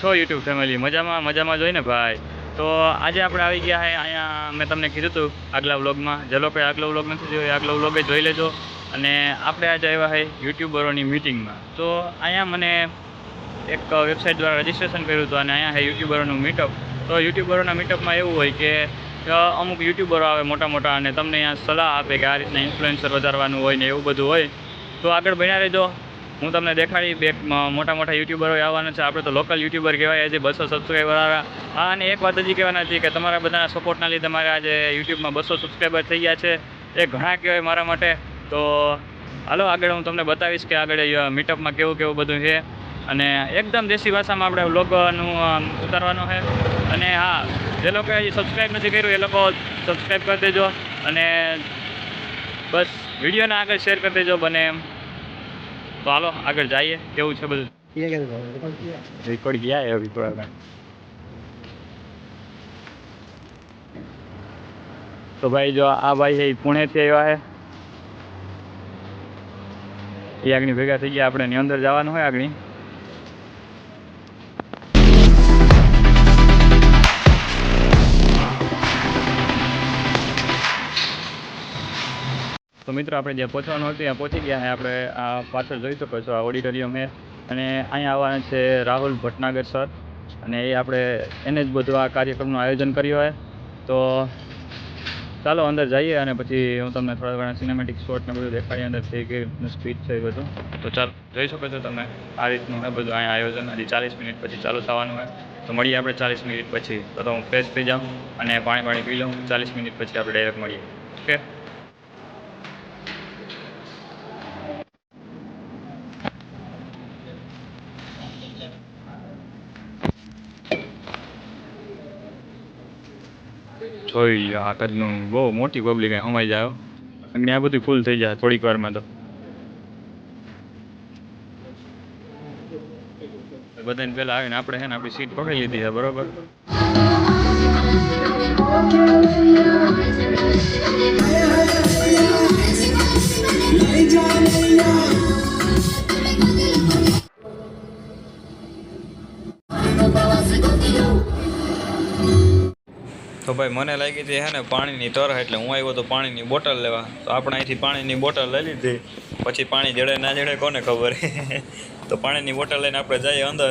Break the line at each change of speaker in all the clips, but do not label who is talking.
છો YouTube family મજામાં મજામાં જોઈને ભાઈ? તો આજે આપણે આવી ગયા છે અહીંયા મેં તમને કીધું હતું આગલા વ્લોગમાં. જે લોકોએ આગલો વ્લોગ નથી જોયો, આગલો વ્લોગે જોઈ લેજો. અને આપણે આજે આવ્યા છે યુટ્યુબરોની મિટિંગમાં તો અહીંયા મને એક વેબસાઇટ દ્વારા રજિસ્ટ્રેશન કર્યું હતું અને અહીંયા છે યુટ્યુબરોનું મીટઅપ તો યુટ્યુબરોના મીટઅપમાં એવું હોય કે અમુક યુટ્યુબરો આવે મોટા મોટા અને તમને અહીંયા સલાહ આપે કે આ રીતના ઇન્ફ્લુએન્સર વધારવાનું હોય ને એવું બધું હોય. તો આગળ બન્યા રહેજો. હું તમને દેખાડી બે મોટા મોટા યુટ્યુબરો આવવાના છે. આપણે તો લોકલ યુટ્યુબર કહેવાય, આજે બસો સબસ્ક્રાઈબર વાળા હા, અને એક વાત હજી કહેવાના હતી કે તમારા બધાના સપોર્ટના લીધે મારે આજે યુટ્યુબમાં બસો સબસ્ક્રાઈબર થઈ ગયા છે. એ ઘણા કહેવાય મારા માટે. તો હાલો, આગળ હું તમને બતાવીશ કે આગળ મીટઅપમાં કેવું કેવું બધું છે. અને એકદમ દેશી ભાષામાં આપણે વ્લોગનું ઉતારવાનું છે. અને હા, જે લોકોએ હજી સબસ્ક્રાઈબ નથી કર્યું, એ લોકો સબસ્ક્રાઈબ કરી દેજો. અને બસ, વિડીયોને આગળ શેર કરી દેજો, બને એમ. તો હાલો, આગળ જઈએ. કેવું છે બધું? રેકોર્ડ ગયા એ અભી થોડા તો ભાઈ જો આ ભાઈ છે એ પુણેથી આવ્યા છે. એ આગળ ભેગા થઈ ગયા. આપણે એની અંદર જવાનું હોય આગળ. તો મિત્રો આપણે જ્યાં પહોંચવાનું હતું ત્યાં પહોંચી ગયા આપણે આ પાછળ જોઈ શકો છો આ ઓડિટોરિયમ છે. અને અહીંયા આવવાના છે રાહુલ ભટનાગર સર. અને એ આપણે એને જ બધું આ કાર્યક્રમનું આયોજન કર્યું હોય. તો ચાલો અંદર જઈએ અને પછી હું તમને થોડા ઘણા સિનેમેટિક શોટ ને બધું દેખાડી અંદર થઈ ગઈ સ્પીચ છે બધું. તો ચાલો, જોઈ શકો છો તમે આ રીતનું છે બધું અહીંયા આયોજન. હજી ચાલીસ મિનિટ પછી ચાલુ થવાનું હોય. તો મળીએ આપણે ચાલીસ મિનિટ પછી. તો હું ફ્રેશ થઈ જાઉં અને પાણી પાણી પી લઉં. ચાલીસ મિનિટ પછી આપણે ડાયરેક્ટ મળીએ. ઓકે જોઈ લો આ કદનું બહુ મોટી પબ્લિક અહીં સમાઈ જાય અને આ બધું ફૂલ થઈ જાય થોડીક વારમાં તો. બધાને પહેલાં આવીને આપણે છે ને આપણી સીટ પકડી લીધી છે, બરોબર? તો ભાઈ મને લાગી હતી હે ને પાણીની તરહ એટલે હું આવ્યો તો પાણીની બોટલ લેવા. તો આપણે અહીંથી પાણીની બોટલ લઈ લીધી. પછી પાણી જડે ના જડે કોને ખબર? તો પાણીની બોટલ લઈને આપણે જઈએ અંદર.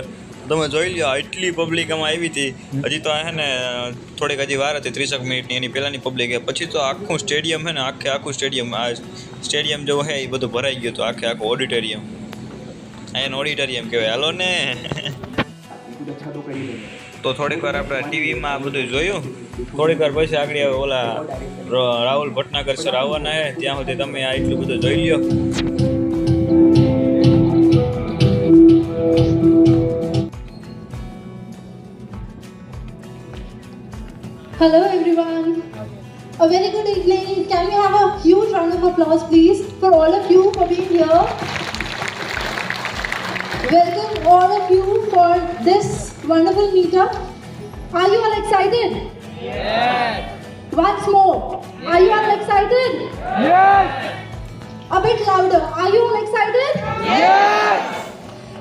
તમે જોઈ લ્યો એટલી પબ્લિક આમાં આવી હતી. હજી તો આ હે ને થોડીક હજી વાર હતી, ત્રીસેક મિનિટની, એની પહેલાંની પબ્લિક પછી તો આખું સ્ટેડિયમ હે ને, આખે આખું સ્ટેડિયમ આ સ્ટેડિયમ જેવું હે એ બધું ભરાઈ ગયું હતું, આખે આખું ઓડિટોરિયમ અહીંયા ઓડિટોરિયમ કહેવાય. હાલો ને. તો થોડીક વાર આપણે ટીવીમાં આ બધું જોયું થોડીક વાર પછી આગળ આવે ઓલા રાહુલ ભટનાગર સર આવવાના છે ત્યાં સુધી તમે આ એટલું બધું જોઈ લ્યો
Hello everyone. A very good evening. Can we have a huge round of applause please for all of you for being here. Welcome all of you for this wonderful meetup. Are you all excited? Yes. Once more. Are you all excited? Yes. A bit louder. Are you all excited? Yes.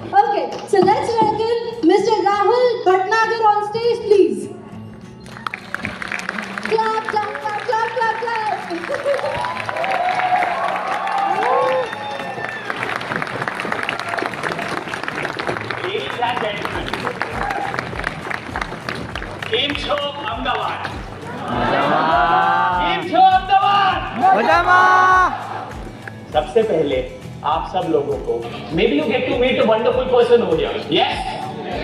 Okay, so let's welcome Mr. Rahul
કેમ છો અમદાવાદ કેમ છો અમદાવાદ सबसे पहले आप सब लोगों को maybe you get to meet a wonderful person over here yes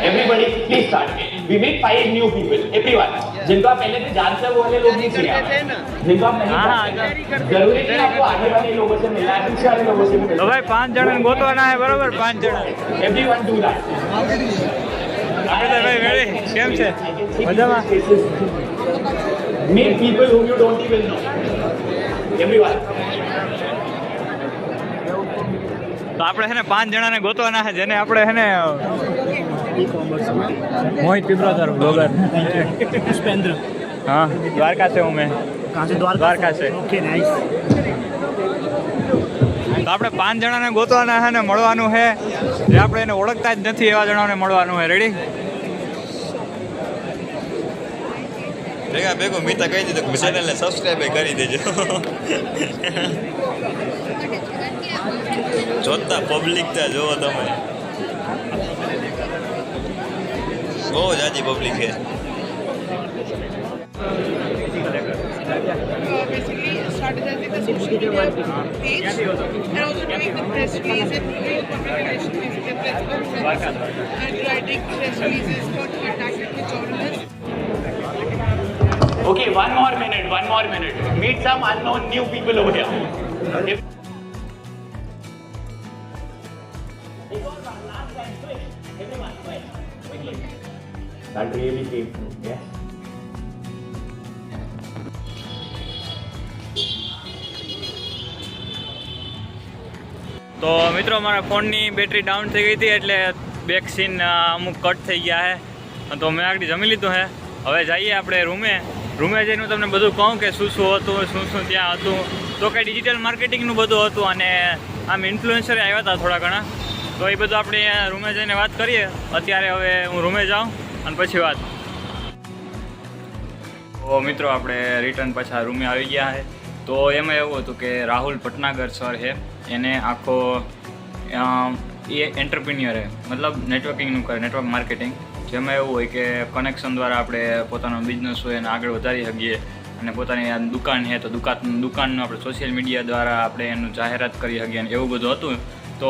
everybody please start we meet five new people everyone जिनको आप पहले से जानते हो वो वाले लोग नहीं चाहिए जिनको आप नहीं जानते जरूरी नहीं आपको आगे वाले लोगों से मिलना है पीछे वाले लोगों से भी
તો
मिलना
ભાઈ પાંચ જણાને ગોતવાના છે બરોબર પાંચ જણા
है everyone do that
કેમ છે? તો આપણે છે ને પાંચ જણાને ગોતવાના છે જેને આપણે છે ને મોહિત પિપરાધર બ્લોગર
પુષ્પેન્દ્ર.
હા દ્વારકા છે હું મેં.
દ્વારકા છે.
તો આપણે પાંચ જણાને ગોતવાના છે ને મળવાનું છે. જે આપણે એને ઓળખતા જ નથી એવા જણાને મળવાનું છે. રેડી
ભેગા ભેગું મિતા કહી દીધું કે ચેનલને સબસ્ક્રાઈબ કરી દેજો જોતા પબ્લિક ત્યાં જોવો તમે બહુ જાજી પબ્લિક છે
uh, basically started as like a social media page and also doing the press release and doing public relations basically press conference and writing press releases for contacting
one more minute, one more minute. Meet some unknown new people over here. If- That really came through, yes.
તો મિત્રો મારા ફોનની battery down થઈ ગઈ હતી એટલે back scene અમુક cut થઈ ગયા છે તો મેં આગળ જમી લીધું છે હવે જઈએ આપણે રૂમે રૂમે જઈને હું તમને બધું કહું કે શું શું હતું, શું શું ત્યાં હતું. તો કંઈ ડિજિટલ માર્કેટિંગનું બધું હતું અને આમ ઇન્ફ્લુએન્સર આવ્યા હતા થોડા ઘણા. તો એ બધું આપણે રૂમે જઈને વાત કરીએ. અત્યારે હવે હું રૂમે જાઉં અને પછી વાત. તો મિત્રો, આપણે રિટર્ન પાછા રૂમે આવી ગયા છે. તો એમાં એવું હતું કે રાહુલ ભટનાગર સર છે. એને આખો એ એન્ટરપ્રિન્યોર છે. મતલબ નેટવર્કિંગનું કરે નેટવર્ક માર્કેટિંગ જેમાં એવું હોય કે કનેક્શન દ્વારા આપણે પોતાનો બિઝનેસ હોય એને આગળ વધારી શકીએ અને પોતાની દુકાન છે, તો દુકાન, દુકાનનું આપણે સોશિયલ મીડિયા દ્વારા આપણે એનું જાહેરાત કરી શકીએ અને એવું બધું હતું. તો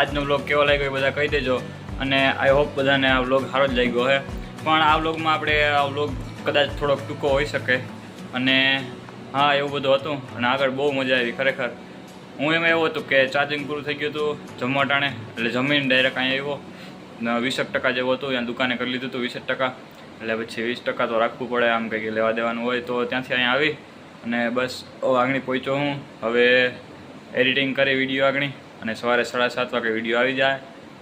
આજનો બ્લોગ કેવો લાગ્યો એ બધા કહી દેજો અને આઈ હોપ બધાને આ બ્લોગ સારો જ લાગ્યો છે પણ આ બ્લોગમાં આપણે આ બ્લોગ કદાચ થોડોક ટૂંકો હોઈ શકે અને હા, એવું બધું હતું અને આગળ બહુ મજા આવી ખરેખર. હું એમાં એવું હતું કે ચાર્જિંગ પૂરું થઈ ગયું હતું જમવાટાણે એટલે જમીન ડાયરેક્ટ અહીંયા આવ્યો. વીસેક ટકા જેવું હતું ત્યાં દુકાને કરી લીધું હતું વીસેક ટકા. એટલે પછી વીસ ટકા તો રાખવું પડે, આમ કંઈક લેવા દેવાનું હોય તો ત્યાંથી અહીંયા આવી અને બસ આગળ પહોંચ્યો હું. હવે એડિટિંગ કરી વીડિયો આગળ અને સવારે સાડા સાત વાગે વીડિયો આવી જાય.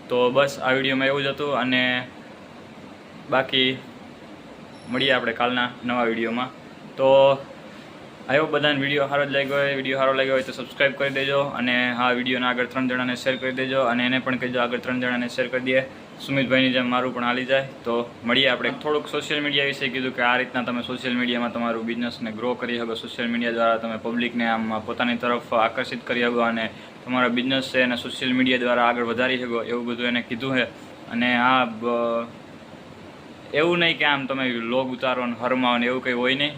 તો બસ આ વિડીયોમાં એવું જ હતું અને બાકી મળીએ આપણે કાલના નવા વિડીયોમાં. તો આવ્યો બધાને વીડિયો સારો જ લાગ્યો હોય. વીડિયો સારો લાગ્યો હોય તો સબસ્ક્રાઈબ કરી દેજો અને હા, વિડીયોને આગળ ત્રણ જણાને શેર કરી દેજો અને એને પણ કહેજો આગળ ત્રણ જણાને શેર કરી દે સુમિતભાઈની જેમ મારું પણ હાલી જાય. તો મળીએ આપણે. થોડુંક સોશિયલ મીડિયા વિશે કીધું કે આ રીતના તમે સોશિયલ મીડિયામાં તમારું બિઝનેસને ગ્રો કરી શકો. સોશિયલ મીડિયા દ્વારા તમે પબ્લિકને આમ પોતાની તરફ આકર્ષિત કરી શકો અને તમારા બિઝનેસ છે એને સોશિયલ મીડિયા દ્વારા આગળ વધારી શકો એવું બધું એને કીધું છે. અને આ એવું નહીં કે આમ તમે લોગ ઉતારો ને હરમાવો ને એવું કંઈ હોય નહીં.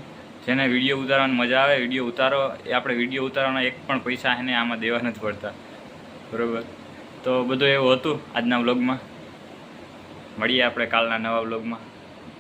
જેને વીડિયો ઉતારવાની મજા આવે વીડિયો ઉતારો. એ આપણે વીડિયો ઉતારવાના એક પણ પૈસા એને આમાં દેવા નથી પડતા. બરોબર? તો બધું એવું હતું આજના વ્લોગમાં મળીએ આપણે કાલના નવા વ્લોગમાં